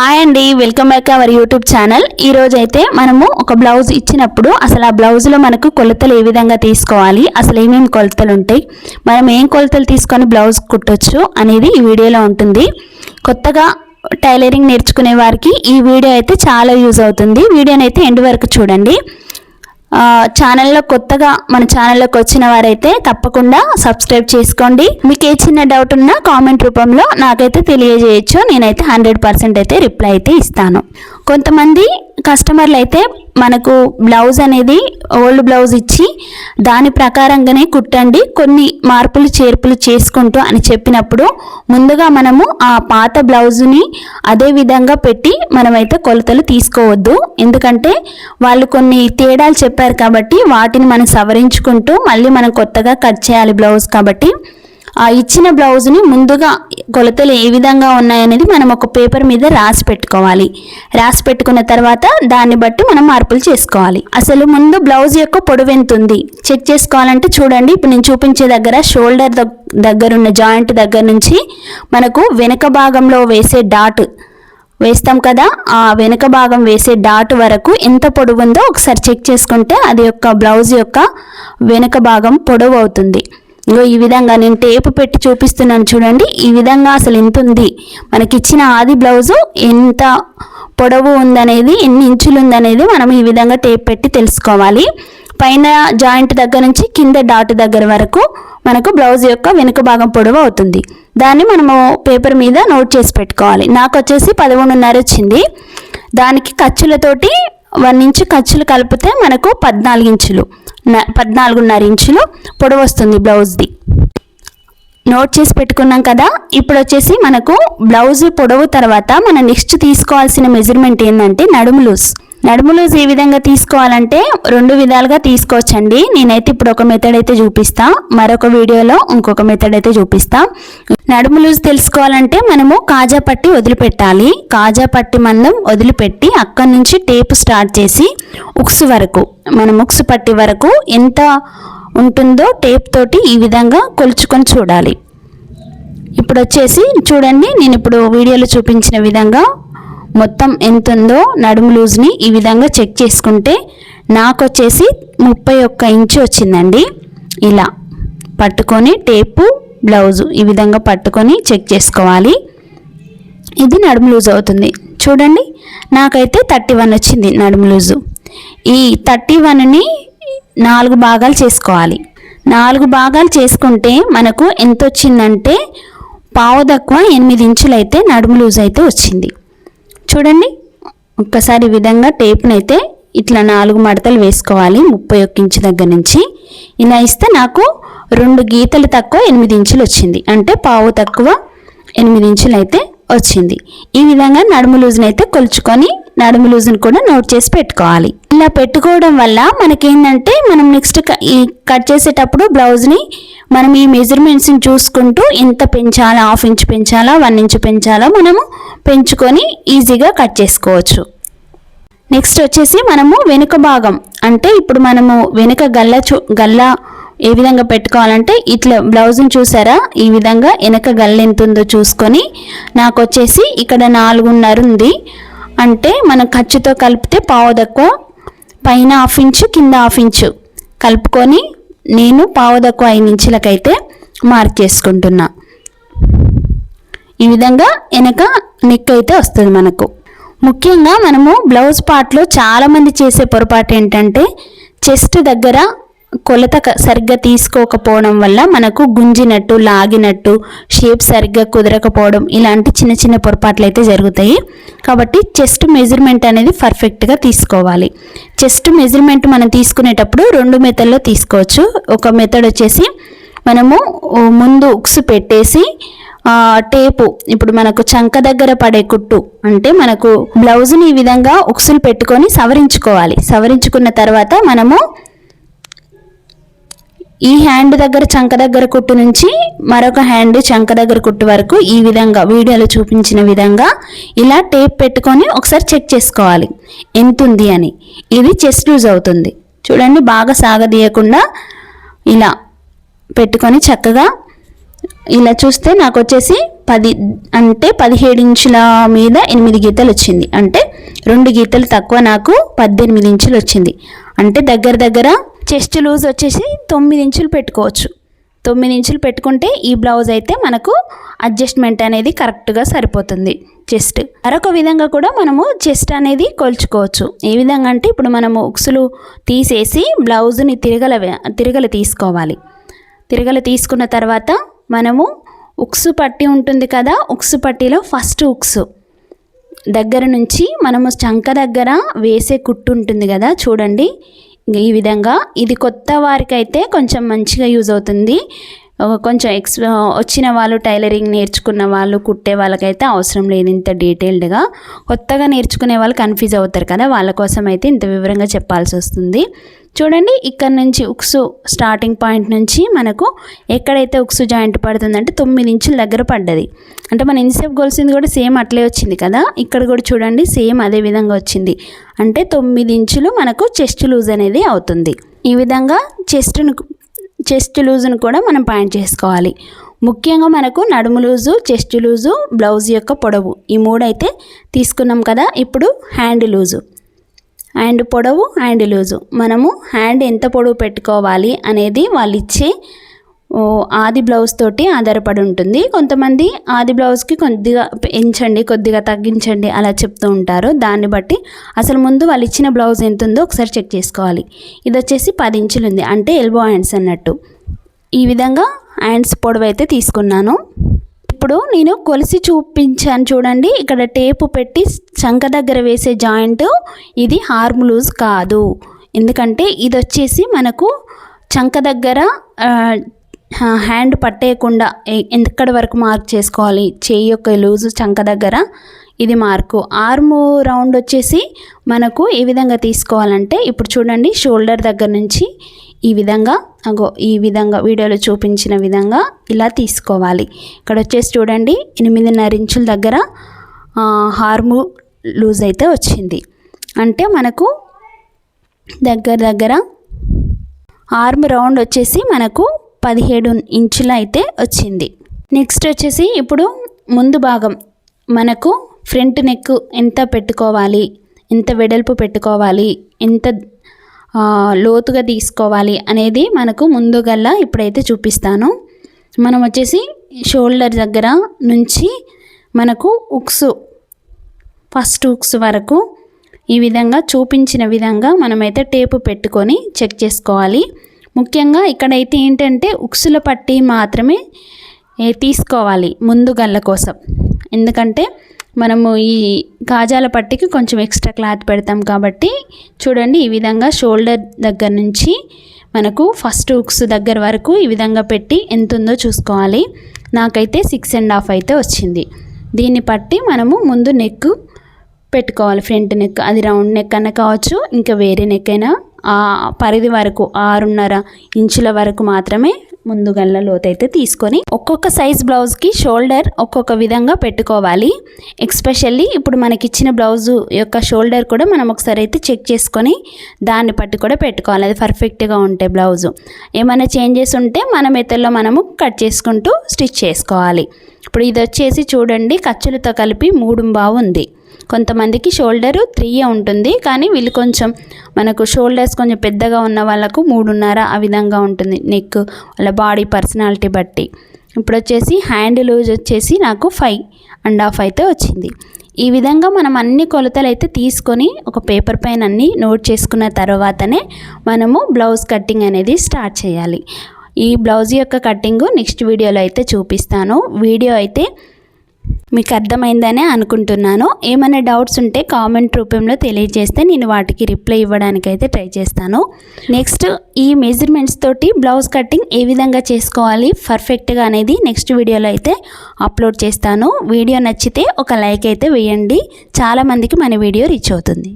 Hi అండి welcome back our YouTube channel. ఈ రోజు అయితే మనము ఒక బ్లౌజ్ ఇచ్చినప్పుడు అసలు ఆ బ్లౌజ్లో మనకు కొలతలు ఏ విధంగా తీసుకోవాలి అసలు ఏమేమి కొలతలు ఉంటాయి మనం ఏం కొలతలు తీసుకొని బ్లౌజ్ కుట్టొచ్చు అనేది ఈ వీడియోలో ఉంటుంది. కొత్తగా టైలరింగ్ నేర్చుకునే వారికి ఈ వీడియో అయితే చాలా యూజ్ అవుతుంది. వీడియోని అయితే ఎండ్ వరకు చూడండి. ఛానల్లో కొత్తగా మన ఛానల్లోకి వచ్చిన వారైతే తప్పకుండా సబ్స్క్రైబ్ చేసుకోండి. మీకు ఏ చిన్న డౌట్ ఉన్నా కామెంట్ రూపంలో నాకైతే తెలియజేయచ్చు. నేనైతే హండ్రెడ్ పర్సెంట్ అయితే రిప్లై అయితే ఇస్తాను. కొంతమంది కస్టమర్లు అయితే మనకు బ్లౌజ్ అనేది ఓల్డ్ బ్లౌజ్ ఇచ్చి దాని ప్రకారంగానే కుట్టండి కొన్ని మార్పులు చేర్పులు చేసుకుంటూ అని చెప్పినప్పుడు ముందుగా మనము ఆ పాత బ్లౌజుని అదే విధంగా పెట్టి మనమైతే కొలతలు తీసుకోవద్దు. ఎందుకంటే వాళ్ళు కొన్ని తేడాలు చెప్పారు కాబట్టి వాటిని మనం సవరించుకుంటూ మళ్ళీ మనం కొత్తగా కట్ చేయాలి బ్లౌజ్ కాబట్టి ఆ ఇచ్చిన బ్లౌజ్ని ముందుగా కొలతలు ఏ విధంగా ఉన్నాయనేది మనం ఒక పేపర్ మీద రాసి పెట్టుకోవాలి. రాసి పెట్టుకున్న తర్వాత దాన్ని బట్టి మనం మార్పులు చేసుకోవాలి. అసలు ముందు బ్లౌజ్ యొక్క పొడవు ఎంత ఉంది? చెక్ చేసుకోవాలంటే చూడండి. ఇప్పుడు నేను చూపించే దగ్గర షోల్డర్ దగ్గర ఉన్న జాయింట్ దగ్గర నుంచి మనకు వెనుక భాగంలో వేసే డాట్ వేస్తాం కదా? ఆ వెనుక భాగం వేసే డాట్ వరకు ఎంత పొడవు ఉందో ఒకసారి చెక్ చేసుకుంటే అది యొక్క బ్లౌజ్ యొక్క వెనుక భాగం పొడవు అవుతుంది. ఇగో ఈ విధంగా నేను టేపు పెట్టి చూపిస్తున్నాను చూడండి. ఈ విధంగా అసలు ఎంత ఉంది? మనకిచ్చిన ఆది బ్లౌజు ఎంత పొడవు ఉందనేది ఎన్ని ఇంచులు ఉందనేది మనం ఈ విధంగా టేప్ పెట్టి తెలుసుకోవాలి. పైన జాయింట్ దగ్గర నుంచి కింద డాట్ దగ్గర వరకు మనకు బ్లౌజ్ యొక్క వెనుక భాగం పొడవు అవుతుంది. దాన్ని మనము పేపర్ మీద నోట్ చేసి పెట్టుకోవాలి. నాకు వచ్చేసి పదమూడున్నర వచ్చింది. దానికి ఖర్చులతోటి వన్ ఇంచు ఖర్చులు కలిపితే మనకు పద్నాలుగు ఇంచులు న- పద్నాలుగున్నర ఇంచులు పొడవు వస్తుంది బ్లౌజ్ది. నోట్ చేసి పెట్టుకున్నాం కదా? ఇప్పుడు వచ్చేసి మనకు బ్లౌజ్ పొడవు తర్వాత మనం నెక్స్ట్ తీసుకోవాల్సిన మెజర్మెంట్ ఏంటంటే నడుము లూజ్. నడుము లూజ్ ఏ విధంగా తీసుకోవాలంటే రెండు విధాలుగా తీసుకోవచ్చండి. నేనైతే ఇప్పుడు ఒక మెథడ్ అయితే చూపిస్తా. మరొక వీడియోలో ఇంకొక మెథడ్ అయితే చూపిస్తా. నడుము లూజ్ తెలుసుకోవాలంటే మనము కాజా పట్టి వదిలిపెట్టాలి. కాజా పట్టి మందం వదిలిపెట్టి అక్కడి నుంచి టేప్ స్టార్ట్ చేసి ఉక్స్ వరకు మనం ఉక్సు పట్టి వరకు ఎంత ఉంటుందో టేప్ తోటి ఈ విధంగా కొలుచుకొని చూడాలి. ఇప్పుడు వచ్చేసి చూడండి నేను ఇప్పుడు వీడియోలో చూపించిన విధంగా మొత్తం ఎంత ఉందో నడుము లూజ్ని ఈ విధంగా చెక్ చేసుకుంటే నాకు వచ్చేసి ముప్పై ఒక్క ఇంచు వచ్చిందండి. ఇలా పట్టుకొని టేపు బ్లౌజు ఈ విధంగా పట్టుకొని చెక్ చేసుకోవాలి. ఇది నడుము లూజ్ అవుతుంది. చూడండి నాకైతే థర్టీ వన్ వచ్చింది నడుము లూజు. ఈ థర్టీ వన్ని నాలుగు భాగాలు చేసుకోవాలి. నాలుగు భాగాలు చేసుకుంటే మనకు ఎంత వచ్చిందంటే పావు తక్కువ ఎనిమిది ఇంచులైతే నడుము లూజ్ అయితే వచ్చింది. చూడండి. ఒక్కసారి ఈ విధంగా టేప్నైతే ఇట్లా నాలుగు మడతలు వేసుకోవాలి ముప్పై ఒక్క ఇంచు దగ్గర నుంచి. ఇలా ఇస్తే నాకు రెండు గీతలు తక్కువ ఎనిమిది ఇంచులు వచ్చింది. అంటే పావు తక్కువ ఎనిమిది ఇంచులు అయితే వచ్చింది. ఈ విధంగా నడుము లూజ్ని అయితే కొలుచుకొని నడుము లూజ్ని కూడా నోట్ చేసి పెట్టుకోవాలి. ఇలా పెట్టుకోవడం వల్ల మనకేంటంటే మనం నెక్స్ట్ ఈ కట్ చేసేటప్పుడు బ్లౌజ్ని మనం ఈ మెజర్మెంట్స్ని చూసుకుంటూ ఎంత పెంచాలా హాఫ్ ఇంచ్ పెంచాలా వన్ ఇంచ్ పెంచాలా మనము పెంచుకొని ఈజీగా కట్ చేసుకోవచ్చు. నెక్స్ట్ వచ్చేసి మనము వెనుక భాగం. అంటే ఇప్పుడు మనము వెనుక గల్ల చూ గల్ల ఏ విధంగా పెట్టుకోవాలంటే ఇట్లా బ్లౌజ్ని చూసారా? ఈ విధంగా వెనక గల్ల ఎంత ఉందో చూసుకొని నాకు వచ్చేసి ఇక్కడ నాలుగున్నర ఉంది. అంటే మనం ఖర్చుతో కలిపితే పావు తక్కువ పైన హాఫ్ ఇంచు కింద హాఫ్ ఇంచు. కలుపుకొని నేను పావు తక్కువ ఐదు ఇంచులకైతే మార్క్ చేసుకుంటున్నా. ఈ విధంగా వెనక నెక్ అయితే వస్తుంది మనకు. ముఖ్యంగా మనము బ్లౌజ్ పార్ట్లో చాలామంది చేసే పొరపాటు ఏంటంటే చెస్ట్ దగ్గర కొలత సరిగ్గా తీసుకోకపోవడం వల్ల మనకు గుంజినట్టు లాగినట్టు షేప్ సరిగ్గా కుదరకపోవడం ఇలాంటి చిన్న చిన్న పొరపాట్లు అయితే జరుగుతాయి. కాబట్టి చెస్ట్ మెజర్మెంట్ అనేది పర్ఫెక్ట్గా తీసుకోవాలి. చెస్ట్ మెజర్మెంట్ మనం తీసుకునేటప్పుడు రెండు మెథడ్లో తీసుకోవచ్చు. ఒక మెథడ్ వచ్చేసి మనము ముందు ఉక్స్ పెట్టేసి టేపు ఇప్పుడు మనకు చంక దగ్గర పడే కుట్టు అంటే మనకు బ్లౌజ్ని ఈ విధంగా ఉక్సులు పెట్టుకొని సవరించుకోవాలి. సవరించుకున్న తర్వాత మనము ఈ హ్యాండ్ దగ్గర చంక దగ్గర కుట్టు నుంచి మరొక హ్యాండ్ చంక దగ్గర కుట్టు వరకు ఈ విధంగా వీడియోలో చూపించిన విధంగా ఇలా టేప్ పెట్టుకొని ఒకసారి చెక్ చేసుకోవాలి. ఎంత ఉంది అని. ఇది చెస్ట్ లూజ్ అవుతుంది. చూడండి బాగా సాగదీయకుండా ఇలా పెట్టుకొని చక్కగా ఇలా చూస్తే నాకు వచ్చేసి పది అంటే పదిహేడు ఇంచుల మీద ఎనిమిది గీతలు వచ్చింది. అంటే రెండు గీతలు తక్కువ నాకు పద్దెనిమిది ఇంచులు వచ్చింది. అంటే దగ్గర దగ్గర చెస్ట్ లూజ్ వచ్చేసి తొమ్మిది ఇంచులు పెట్టుకోవచ్చు. తొమ్మిది ఇంచులు పెట్టుకుంటే ఈ బ్లౌజ్ అయితే మనకు అడ్జస్ట్మెంట్ అనేది కరెక్ట్గా సరిపోతుంది చెస్ట్. మరొక విధంగా కూడా మనము చెస్ట్ అనేది కొలుచుకోవచ్చు. ఏ విధంగా అంటే ఇప్పుడు మనము ఉక్సులు తీసేసి బ్లౌజ్ని తిరగల తిరగల తీసుకోవాలి. తిరగల తీసుకున్న తర్వాత మనము ఉక్సు పట్టి ఉంటుంది కదా ఉక్సు పట్టిలో ఫస్ట్ ఉక్సు. దగ్గర నుంచి మనము చంక దగ్గర వేసే కుట్టు ఉంటుంది కదా చూడండి. ఈ విధంగా ఇది కొత్త వారికైతే కొంచెం మంచిగా యూజ్ అవుతుంది. కొంచెం ఎక్స్ వచ్చిన వాళ్ళు టైలరింగ్ నేర్చుకున్న వాళ్ళు కుట్టే వాళ్ళకైతే అవసరం లేదు ఇంత డీటెయిల్డ్గా. కొత్తగా నేర్చుకునే వాళ్ళు కన్ఫ్యూజ్ అవుతారు కదా వాళ్ళ కోసం అయితే ఇంత వివరంగా చెప్పాల్సి వస్తుంది. చూడండి ఇక్కడ నుంచి ఉక్సు స్టార్టింగ్ పాయింట్ నుంచి మనకు ఎక్కడైతే ఉక్సు జాయింట్ పడుతుందంటే తొమ్మిది ఇంచుల దగ్గర పడ్డది. అంటే మన ఇన్సేపు గొలిసింది కూడా సేమ్ అట్లే వచ్చింది కదా ఇక్కడ కూడా చూడండి సేమ్ అదే విధంగా వచ్చింది. అంటే తొమ్మిది ఇంచులు మనకు చెస్ట్ లూజ్ అనేది అవుతుంది. ఈ విధంగా చెస్ట్ను చెస్ట్ లూజును కూడా మనం పాయింట్ చేసుకోవాలి. ముఖ్యంగా మనకు నడుము లూజు చెస్ట్ లూజు బ్లౌజ్ యొక్క పొడవు ఈ మూడైతే తీసుకున్నాం కదా ఇప్పుడు హ్యాండ్ లూజు. హ్యాండ్ పొడవు హ్యాండ్ లూజు. మనము హ్యాండ్ ఎంత పొడవు పెట్టుకోవాలి అనేది వాళ్ళు ఇచ్చే ఆది బ్లౌజ్ తోటి ఆధారపడి ఉంటుంది. కొంతమంది ఆది బ్లౌజ్కి కొద్దిగా పెంచండి కొద్దిగా తగ్గించండి అలా చెప్తూ ఉంటారు. దాన్ని బట్టి అసలు ముందు వాళ్ళు ఇచ్చిన బ్లౌజ్ ఎంత ఉందో ఒకసారి చెక్ చేసుకోవాలి. ఇది వచ్చేసి పది ఇంచులు ఉంది. అంటే ఎల్బో హ్యాండ్స్ అన్నట్టు. ఈ విధంగా హ్యాండ్స్ పొడవు అయితే తీసుకున్నాను. ఇప్పుడు నేను కొలిసి చూపించాను చూడండి. ఇక్కడ టేపు పెట్టి చంక దగ్గర వేసే జాయింట్ ఇది హార్మ్ లూజ్ కాదు. ఎందుకంటే ఇది వచ్చేసి మనకు చంక దగ్గర హ్యాండ్ పట్టేయకుండా ఎక్కడి వరకు మార్క్ చేసుకోవాలి? చేయి యొక్క లూజు చంక దగ్గర ఇది మార్కు ఆర్మ్ రౌండ్ వచ్చేసి మనకు ఏ విధంగా తీసుకోవాలంటే ఇప్పుడు చూడండి షోల్డర్ దగ్గర నుంచి ఈ విధంగా అగో ఈ విధంగా వీడియోలో చూపించిన విధంగా ఇలా తీసుకోవాలి. ఇక్కడ వచ్చేసి చూడండి ఎనిమిదిన్నర ఇంచుల దగ్గర హార్ము లూజ్ అయితే వచ్చింది. అంటే మనకు దగ్గర దగ్గర ఆర్మ్ రౌండ్ వచ్చేసి మనకు పదిహేడు ఇంచులు అయితే వచ్చింది. నెక్స్ట్ వచ్చేసి ఇప్పుడు ముందు భాగం మనకు ఫ్రంట్ నెక్ ఎంత పెట్టుకోవాలి ఎంత వెడల్పు పెట్టుకోవాలి ఎంత లోతుగా తీసుకోవాలి అనేది మనకు ముందుగల్లా ఇప్పుడైతే చూపిస్తాను. మనం వచ్చేసి షోల్డర్ దగ్గర నుంచి మనకు ఉక్సు ఫస్ట్ ఉక్స్ వరకు ఈ విధంగా చూపించిన విధంగా మనమైతే టేపు పెట్టుకొని చెక్ చేసుకోవాలి. ముఖ్యంగా ఇక్కడైతే ఏంటంటే ఉక్సుల పట్టి మాత్రమే తీసుకోవాలి ముందు గల్ల కోసం. ఎందుకంటే మనము ఈ కాజాల పట్టికి కొంచెం ఎక్స్ట్రా క్లాత్ పెడతాం కాబట్టి చూడండి ఈ విధంగా షోల్డర్ దగ్గర నుంచి మనకు ఫస్ట్ ఉక్స్ దగ్గర వరకు ఈ విధంగా పెట్టి ఎంత ఉందో చూసుకోవాలి. నాకైతే సిక్స్ అండ్ హాఫ్ అయితే వచ్చింది. దీన్ని పట్టి మనము ముందు నెక్ పెట్టుకోవాలి. ఫ్రంట్ నెక్ అది రౌండ్ నెక్ అన్న కావచ్చు ఇంకా వేరే నెక్ అయినా ఆ పరిధి వరకు ఆరున్నర ఇంచుల వరకు మాత్రమే ముందు గల్ల లోతైతే తీసుకొని ఒక్కొక్క సైజ్ బ్లౌజ్కి షోల్డర్ ఒక్కొక్క విధంగా పెట్టుకోవాలి. ఎక్స్పెషల్లీ ఇప్పుడు మనకి ఇచ్చిన బ్లౌజు యొక్క షోల్డర్ కూడా మనం ఒకసారి అయితే చెక్ చేసుకొని దాన్ని పట్టి కూడా పెట్టుకోవాలి. అది పర్ఫెక్ట్గా ఉంటే బ్లౌజు ఏమైనా చేంజెస్ ఉంటే మన మెథడ్లో మనము కట్ చేసుకుంటూ స్టిచ్ చేసుకోవాలి. ఇప్పుడు ఇది వచ్చేసి చూడండి ఖర్చులతో కలిపి మూడు బాగుంది కొంతమందికి షోల్డర్ త్రీ ఉంటుంది కానీ వీళ్ళు కొంచెం మనకు షోల్డర్స్ కొంచెం పెద్దగా ఉన్న వాళ్ళకు మూడున్నర ఆ విధంగా ఉంటుంది నెక్ వాళ్ళ బాడీ పర్సనాలిటీ బట్టి. ఇప్పుడు వచ్చేసి హ్యాండ్ లూజ్ వచ్చేసి నాకు ఫైవ్ అండ్ హాఫ్ అయితే వచ్చింది. ఈ విధంగా మనం అన్ని కొలతలు అయితే తీసుకొని ఒక పేపర్ పైన అన్ని నోట్ చేసుకున్న తర్వాతనే మనము బ్లౌజ్ కటింగ్ అనేది స్టార్ట్ చేయాలి. ఈ బ్లౌజ్ యొక్క కటింగ్ నెక్స్ట్ వీడియోలో అయితే చూపిస్తాను. వీడియో అయితే మీకు అర్థమైందనే అనుకుంటున్నాను. ఏమైనా డౌట్స్ ఉంటే కామెంట్ రూపంలో తెలియజేస్తే నేను వాటికి రిప్లై ఇవ్వడానికి అయితే ట్రై చేస్తాను. నెక్స్ట్ ఈ మెజర్మెంట్స్ తోటి బ్లౌజ్ కటింగ్ ఏ విధంగా చేసుకోవాలి పర్ఫెక్ట్గా అనేది నెక్స్ట్ వీడియోలో అయితే అప్లోడ్ చేస్తాను. వీడియో నచ్చితే ఒక లైక్ అయితే వేయండి. చాలామందికి మన వీడియో రీచ్ అవుతుంది.